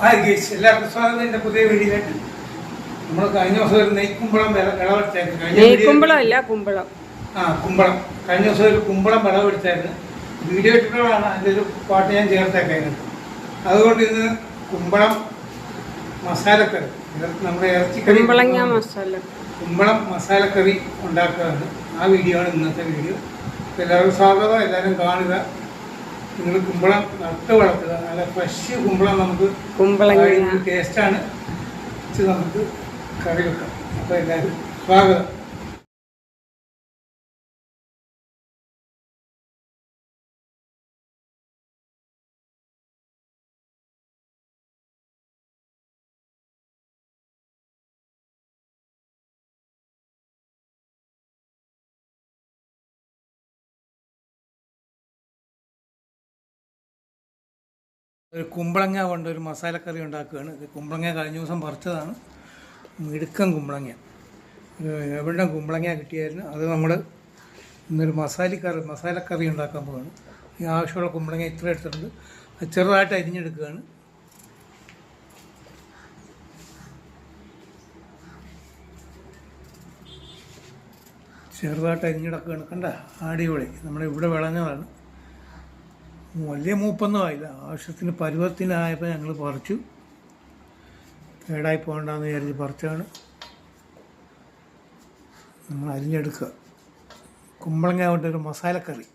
Hi guys എല്ലാവർക്കും സ്വാഗതം. എന്റെ പുതിയ വീഡിയോയിലേക്ക്. നമ്മൾ കഴിഞ്ഞ ദിവസം ഒരു നെയ്ക്കുമ്പളം വിളവെടുത്തായിരുന്നു. നെയ്ക്കുമ്പളം അല്ല കുമ്പളം. ആ കുമ്പളം. കഴിഞ്ഞ ദിവസം ഒരു കുമ്പളം വിളവെടുത്തായിരുന്നു. വീഡിയോ ഇട്ടിട്ടുള്ളതാണ്. അതിന്റെ ഒരു പാട്ട് ഞാൻ ചേർത്തേക്കായിരുന്നു. അതുകൊണ്ട് ഇന്ന് കുമ്പളം മസാലക്കറി. നമ്മുടെ ഇറച്ചിക്കറി കുമ്പളങ്ങ മസാല കുമ്പളം മസാലക്കറി ഉണ്ടാക്കുകയാണ് ആ വീഡിയോ ആണ് ഇന്നത്തെ വീഡിയോ. എല്ലാവരും എല്ലാവർക്കും സ്വാഗതം. എല്ലാവരും കാണുക. നിങ്ങൾ കുമ്പളം നട്ട് വളർത്തുക. നല്ല ഫ്രഷ് കുമ്പളം നമുക്ക് കുമ്പളങ്ങ ടേസ്റ്റാണ് നമുക്ക് കറി വെക്കാം. അപ്പോൾ എല്ലാവരും സ്വാഗതം. ഒരു കുമ്പളങ്ങ കൊണ്ട് ഒരു മസാലക്കറി ഉണ്ടാക്കുകയാണ്. ഇത് കുമ്പളങ്ങ കഴിഞ്ഞ ദിവസം പറിച്ചതാണ്. മിടുക്കൻ കുമ്പളങ്ങ. എവിടെ കുമ്പളങ്ങ കിട്ടിയായിരുന്നു? അത് നമ്മൾ ഇന്നൊരു മസാലക്കറി മസാലക്കറി ഉണ്ടാക്കാൻ പോവാണ്. ഈ ആവശ്യമുള്ള കുമ്പളങ്ങ ഇത്ര എടുത്തിട്ടുണ്ട്. അത് ചെറുതായിട്ട് അരിഞ്ഞെടുക്കുകയാണ്. ചെറുതായിട്ട് അരിഞ്ഞെടുക്കുകയാണ്. കണ്ട അടിപൊളി. നമ്മുടെ ഇവിടെ വിളഞ്ഞതാണ്. വലിയ മൂപ്പൊന്നും? ആയില്ല ആവശ്യത്തിന് പരുവത്തിനായപ്പോൾ ഞങ്ങൾ പറിച്ചു. കേടായി പോകണ്ടെന്ന് വിചാരിച്ച് പറിച്ചാണ് നമ്മൾ അരിഞ്ഞെടുക്കുക. കുമ്പളങ്ങ കൊണ്ടൊരു മസാലക്കറി.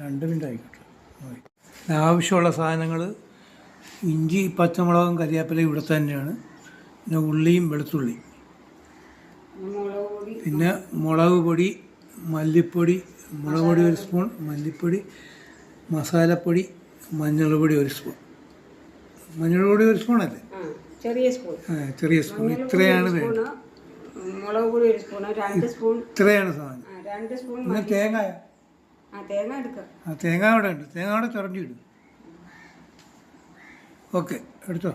രണ്ട് മിനിറ്റ് ആയിക്കോട്ടെ ആവശ്യമുള്ള സാധനങ്ങൾ ഇഞ്ചി പച്ചമുളകും കരിയാപ്പിലയും ഇവിടെ തന്നെയാണ്. പിന്നെ ഉള്ളിയും വെളുത്തുള്ളി മുളക് പിന്നെ മുളക് പൊടി മല്ലിപ്പൊടി മുളക് പൊടി ഒരു സ്പൂൺ മല്ലിപ്പൊടി മസാലപ്പൊടി മഞ്ഞൾ പൊടി ഒരു സ്പൂൺ. മഞ്ഞൾ പൊടി ഒരു സ്പൂണല്ലേ ചെറിയ സ്പൂൺ. ആ, ചെറിയ സ്പൂൺ. ഇത്രയാണ് വേണ്ടത്. ഇത്രയാണ് സാധനം. പിന്നെ. തേങ്ങ ആ തേങ്ങ അവിടെ ഉണ്ട്. തേങ്ങ അവിടെ ചുരണ്ടിയിടും ഓക്കെ എടുത്തോ.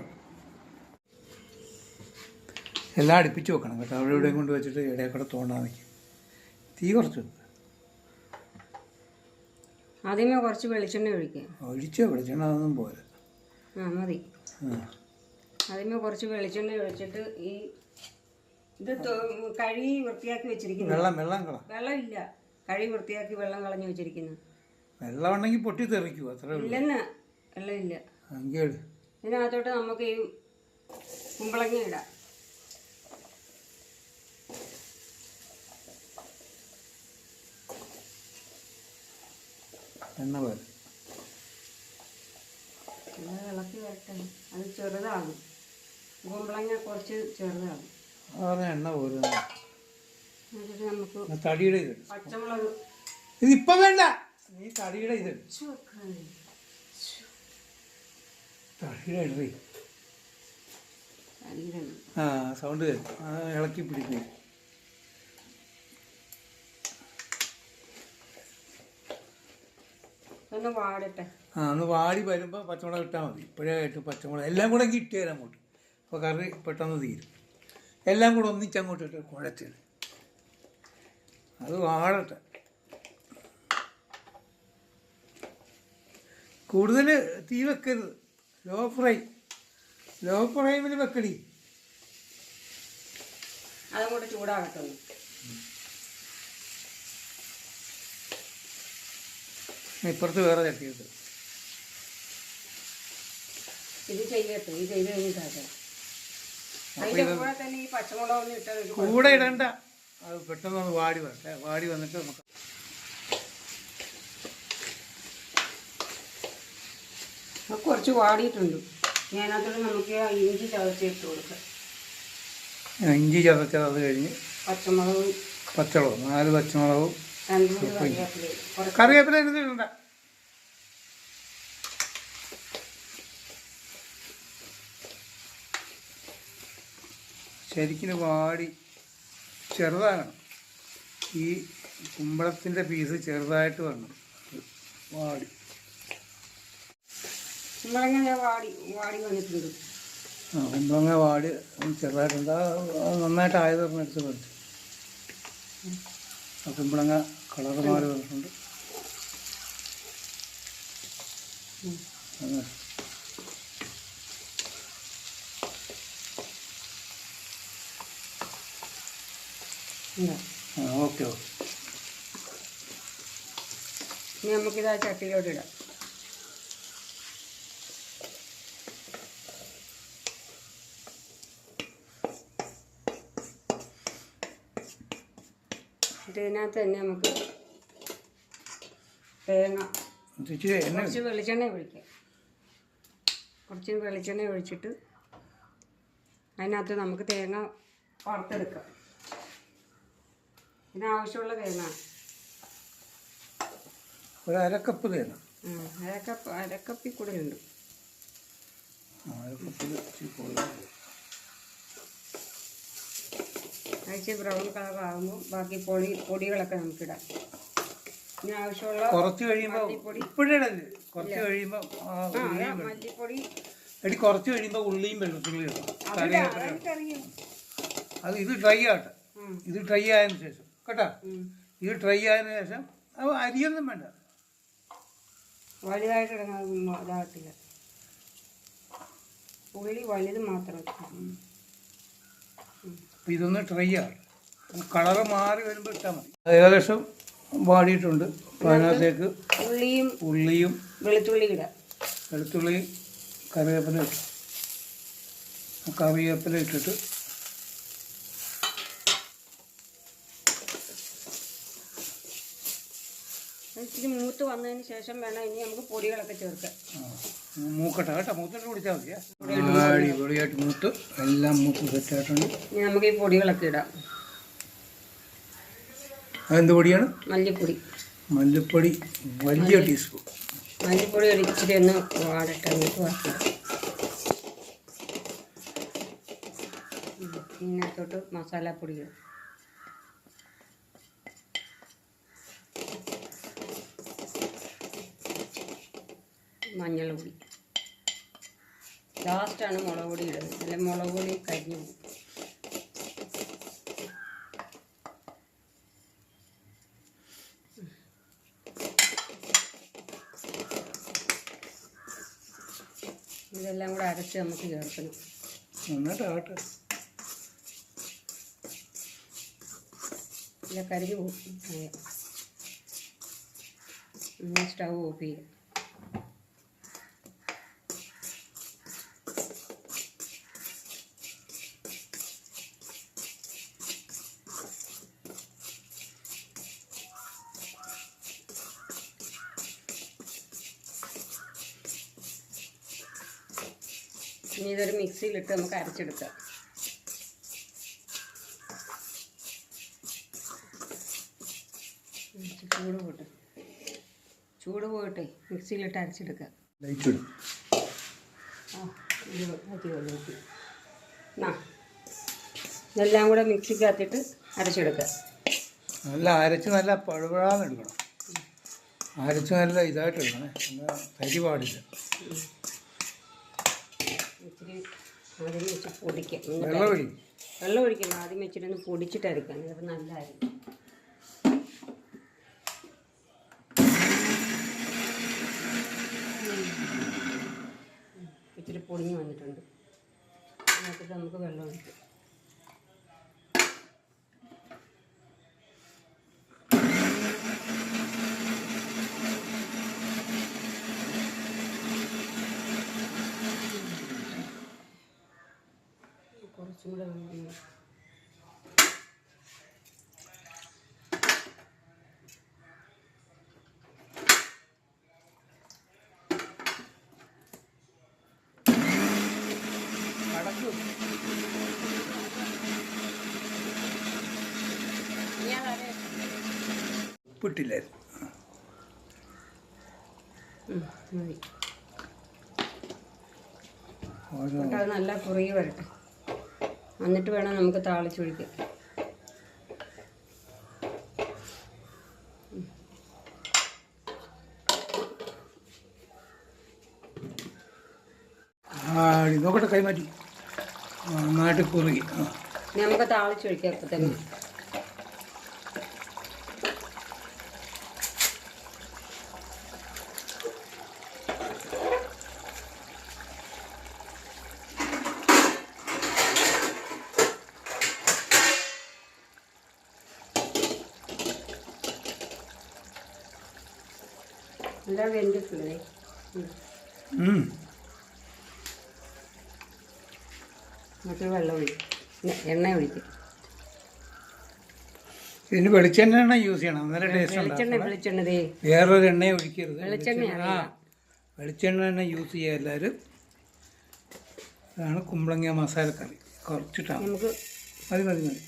എല്ലാം അടുപ്പിച്ച് വെക്കണം കേട്ടോ. അവിടെ ഇവിടെയും കൊണ്ട് വെച്ചിട്ട് ഇടയിൽ കൂടെ തോണ്ടാൻ വയ്ക്കും തീ കുറച്ച്. ആദ്യമേ കുറച്ച് വെളിച്ചെണ്ണ ഒഴിക്കുക ഒഴിച്ചോ വെളിച്ചെണ്ണ അതൊന്നും പോരാ. ആ മതി. ആദ്യമേ കുറച്ച് വെളിച്ചെണ്ണ ഒഴിച്ചിട്ട് ഈ ഇത് കഴുകി വൃത്തിയാക്കി വെച്ചിരിക്കുന്നു വെള്ളം വെള്ളം വെള്ളം വെള്ളമില്ല കഴുകി വൃത്തിയാക്കി വെള്ളം കളഞ്ഞു വെച്ചിരിക്കുന്നു. വെള്ളം ഉണ്ടെങ്കിൽ പൊട്ടി തെറിക്കൂ അത്രേ ഉള്ളൂ. ഇല്ലെന്ന് വെള്ളമില്ല എങ്കിൽ ഇതിനകത്തോട്ട് നമുക്ക് ഈ കുമ്പളങ്ങ ഇടാം. എണ്ണ പോലെ ഇത് ഇളക്കി വരട്ടെ. അത് ചെറുതാണ്. കുമ്പളങ്ങ കുറച്ച് ചെറുതാണ്. അത് എണ്ണ പോരുന്നു. എന്നിട്ട് നമുക്ക് തടിയുടെ ഇത്. പച്ചമുളക്. ഇതിപ്പം വേണ്ട. നീ തടിയുടെ ഇത്. ഇച്ചിരി വെക്കാൻ. തടിയുടെ ഇടറി. ആ സൗണ്ട് ഇളക്കി പിടിക്കും. ഒന്ന് വാടട്ടെ. ആ ഒന്ന് വാടി വരുമ്പോൾ പച്ചമുളക് ഇട്ടാൽ മതി. ഇപ്പോഴേ ഇട്ട് പച്ചമുളക്. എല്ലാം കൂടെ ഇട്ട് തരാം അങ്ങോട്ട്. അപ്പോൾ കറി പെട്ടെന്ന് തീരും. എല്ലാം കൂടെ ഒന്നിച്ചങ്ങോട്ട് ഇട്ട് കുഴച്ചിട് അത് വാടട്ടെ കൂടുതൽ തീ വെക്കരുത്. ലോ ഫ്രൈ ലോ ഫ്രൈമിൽ വെക്കടി. അതും കൂടെ ചൂടാകട്ടെ ഇപ്പുറത്ത് വേറെ ചട്ടിയിട്ട് ഇത് ചെയ്യട്ടെ ഇത് ചെയ്ത് കഴിഞ്ഞിട്ടാട്ടെ അതിന്റെ കൂടെ തന്നെ ഈ പച്ചമുളകൊന്നും ഇട്ടാൽ ഒരു കൂടെ ഇടണ്ട. അത് പെട്ടെന്ന് വാടി വരട്ടെ. വാടി വന്നിട്ട് നമുക്ക് കുറച്ച് വാടിയിട്ടുണ്ട്. ഞാനതിൽ നമുക്ക് ഇഞ്ചി ചതച്ചിട്ട് കൊടുക്കാം. ഇഞ്ചി ചതച്ചത് അത് കഴിഞ്ഞ് പച്ചമുളകും പച്ചമുളക്. നാല് പച്ചമുളകും കറിവേപ്പില ഇടണ്ട ശരിക്കും വാടി ചെറുതാകണം ഈ കുമ്പളത്തിന്റെ പീസ് ചെറുതായിട്ട് വരണം വാടി. കുമ്പളങ്ങ വാടി വാടി വന്നിട്ടുണ്ട്. ആ കുമ്പളങ്ങ വാടി ചെറുതായിട്ടുണ്ട്. നന്നായിട്ട് ആയത് എടുത്ത് പറ്റും ആ കുമ്പളങ്ങ കളർ മാറി വന്നിട്ടുണ്ട് അങ്ങനെ. ഇതാ. ആ ഓക്കെ ഓക്കെ. ഇനി നമുക്കിത് ആ ചട്ടിയിലോട്ട് ഇടാം. ഇതിനകത്ത് തന്നെ നമുക്ക് തേങ്ങ കുറച്ച് വെളിച്ചെണ്ണ ഒഴിക്കാം. കുറച്ച് വെളിച്ചെണ്ണ ഒഴിച്ചിട്ട് അതിനകത്ത് നമുക്ക് തേങ്ങ വറുത്തെടുക്കാം. ഇതിനാവശ്യമുള്ള തേങ്ങ. ഒരു അരക്കപ്പ് തേങ്ങ. അരക്കപ്പ് കൂടുതലുണ്ട് അരക്കപ്പിൽ കൂടുതൽ അയച്ച് ബ്രൗൺ കളർ ആകുമ്പോൾ ബാക്കി പൊടി പൊടികളൊക്കെ നമുക്കിടാം ഇനി ആവശ്യമുള്ള കുറച്ച് കഴിയുമ്പോൾ കുറച്ച് കഴിയുമ്പോൾ മല്ലിപ്പൊടി. എടി കുറച്ച് കഴിയുമ്പോൾ ഉള്ളിയും വെള്ളത്തുള്ളിയും ഇടാം അത് ഇത് ഡ്രൈ ആട്ടെ ഇത് ഡ്രൈ ആയതിനു ശേഷം. കേട്ടോ? ഇത് ട്രൈ ആയതിനു ശേഷം അത് അരിയൊന്നും വേണ്ട. വലുതായിട്ട് ഇതാകത്തില്ല. ഉള്ളി വലുത് മാത്രം ഇതൊന്ന് ഡ്രൈ ആണ് കളറ് മാറി വരുമ്പോൾ ഇട്ടാൽ മതി. ഏകദേശം വാടിയിട്ടുണ്ട്. അതിനകത്തേക്ക് ഉള്ളിയും ഉള്ളിയും വെളുത്തുള്ളി ഇടാം. വെളുത്തുള്ളിയും കറിവേപ്പില ഇട്ടു. കറിവേപ്പില ഇട്ടിട്ട് ഇച്ചിരി മൂത്ത് വന്നതിന് ശേഷം വേണം ഇനി നമുക്ക് പൊടികളൊക്കെ ചേർക്കാം. മൂക്കട്ടെ കേട്ടോ മൂത്തിട്ട് കുടിച്ചാൽ മതിയാ അടിപൊളിയായിട്ട് മൂത്ത് എല്ലാം മൂത്ത് സെറ്റായിട്ടുണ്ട്. ഇനി നമുക്ക് ഈ പൊടികളൊക്കെ ഇടാം. അതെന്ത് പൊടിയാണ്? മല്ലിപ്പൊടി. മല്ലിപ്പൊടി വലിയ ടീസ്പൂൺ മല്ലിപ്പൊടി ഒരു ഇച്ചിരി ഒന്ന് വാടട്ടെ പിന്നെ വറുത്തിടാം ഉം, ഇതിനകത്തോട്ട് മസാലപ്പൊടി മഞ്ഞൾപ്പൊടി ലാസ്റ്റാണ് മുളക് പൊടി ഇടുന്നത്. അല്ലെ മുളക് പൊടി കരിഞ്ഞു പോകും. ഇതെല്ലാം കൂടെ അരച്ച് നമുക്ക് ചേർക്കണം. നന്നായിട്ട് ഇല്ല കരിഞ്ഞു പോകും. സ്റ്റൗ ഓഫ് ചെയ്യാം. മിക്സിയിലിട്ട് നമുക്ക് അരച്ചെടുക്കാം. ചൂട് പോട്ടെ. ചൂട് പോയിട്ടെ മിക്സിയിലിട്ട് അരച്ചെടുക്കാം. ആ ഇതെല്ലാം കൂടെ മിക്സിക്കകത്തിട്ട് അരച്ചെടുക്കാം. നല്ല അരച്ച് നല്ല പഴുപഴാന്ന് എടുക്കണം. അരച്ച് നല്ല ഇതായിട്ട് എടുക്കണേ. നല്ല തരി പാടില്ല. ആദ്യം വെച്ച് പൊടിക്കാം. വെള്ളം ഒഴിക്കണം ആദ്യം വെച്ചിട്ട് ഒന്ന് പൊടിച്ചിട്ട് അരക്കാം ചിലപ്പോൾ നല്ലതായിരിക്കും. ഇച്ചിരി പൊടിഞ്ഞ് വന്നിട്ടുണ്ട്. എന്നിട്ട് നമുക്ക് വെള്ളം ഒഴിക്കാം. വെള്ളം ഉപ്പിട്ടില്ലായിരുന്നു നല്ല കുറുകി വരട്ടെ. എന്നിട്ട് വേണം നമുക്ക് താളിച്ചൊഴിക്കാൻ. നോക്കട്ടെ കൈമാറ്റി. നന്നായിട്ട് കുറുകി. നമുക്ക് താളിച്ചൊഴിക്കാം അപ്പം തന്നെ നല്ല വെന്തിട്ടുള്ളേ ഉം. എന്നിട്ട് വെള്ളം ഒഴിക്കും. എ- എണ്ണ ഒഴിക്കും. ഇതിന് വെളിച്ചെണ്ണ യൂസ് ചെയ്യണം. അന്നേരം ടേസ്റ്റ് വെളിച്ചെണ്ണ വേറൊരു എണ്ണ ഒഴിക്കരുത്. വെളിച്ചെണ്ണ ആ വെളിച്ചെണ്ണ തന്നെ യൂസ് ചെയ്യുക എല്ലാവരും. ഇതാണ് കുമ്പളങ്ങ മസാലക്കറി. കുറച്ചിട്ടാണ്. നമുക്ക് മതി മതി മതി.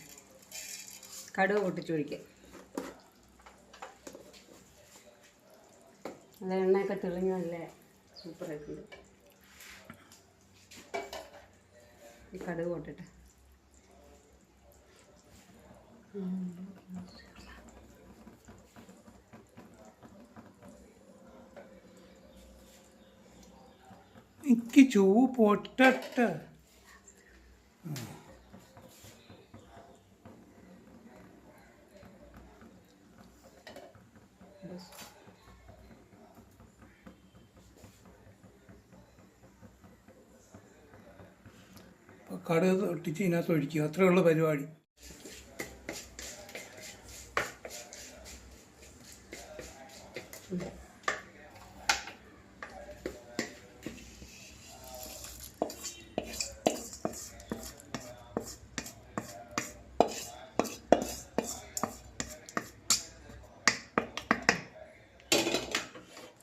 കടുക് പൊട്ടിച്ചൊഴിക്കാം നല്ല എണ്ണയൊക്കെ തെളിഞ്ഞ് നല്ല സൂപ്പറായിട്ടുണ്ട്. ഈ കടുക് പൊട്ടിട്ട് എനിക്ക് ചൂ പൊട്ടട്ട് അപ്പോൾ കടുക് ഒട്ടിച്ച് ഇതിനകത്ത് ഒഴിക്കുക. അത്രേ ഉള്ളൂ പരിപാടി.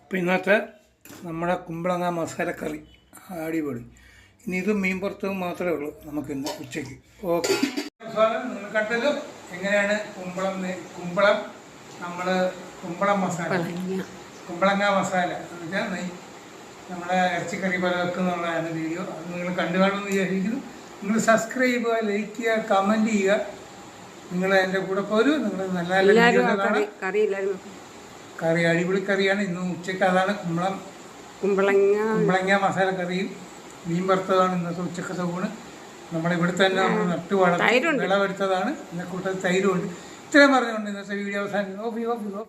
ഇപ്പം ഇന്നത്തെ നമ്മുടെ കുമ്പളങ്ങ മസാലക്കറി. അടിപൊളി. ഇനി ഇത് മീൻ പുറത്തും മാത്രമേ ഉള്ളൂ നമുക്ക് ഇന്ന് ഉച്ചയ്ക്ക്. ഓക്കെ. നിങ്ങൾ കണ്ടല്ലോ എങ്ങനെയാണ് കുമ്പളം കുമ്പളം? നമ്മൾ കുമ്പളം മസാല. കുമ്പളങ്ങ. മസാല. എന്ന് വെച്ചാൽ നെയ്. നമ്മുടെ ഇറച്ചിക്കറി പോലെ വെക്കുന്നുള്ളതാണ് വീഡിയോ. അത് നിങ്ങൾ കണ്ടു കാണുമെന്ന് വിചാരിക്കുന്നു. നിങ്ങൾ സബ്സ്ക്രൈബ് ചെയ്യുക ലൈക്ക് ചെയ്യുക കമന്റ് ചെയ്യുക. നിങ്ങൾ എന്റെ കൂടെ പോരൂ. നിങ്ങൾ നല്ല നല്ല കാണാം. കറി അടിപൊളി കറിയാണ്. ഇന്ന് ഉച്ചയ്ക്ക് അതാണ് കുമ്പളം. കുമ്പളങ്ങ. കുമ്പളങ്ങ മസാല കറിയും. മീൻ വറുത്തതാണ് ഇന്നത്തെ ഉച്ചക്കത്തെ ഊണ്. നമ്മുടെ ഇവിടെ തന്നെ നമ്മൾ നട്ടു വളർത്തി തൈരുണ്ട്. വിളവെടുത്തതാണ്. ഇന്നെ കൂട്ടത്തിൽ തൈരുണ്ട് ഇത്രയും പറഞ്ഞുകൊണ്ട് ഇന്നത്തെ വീഡിയോ അവസാനിക്കുന്നു. ഓഫി ഓഫി ഓഫ്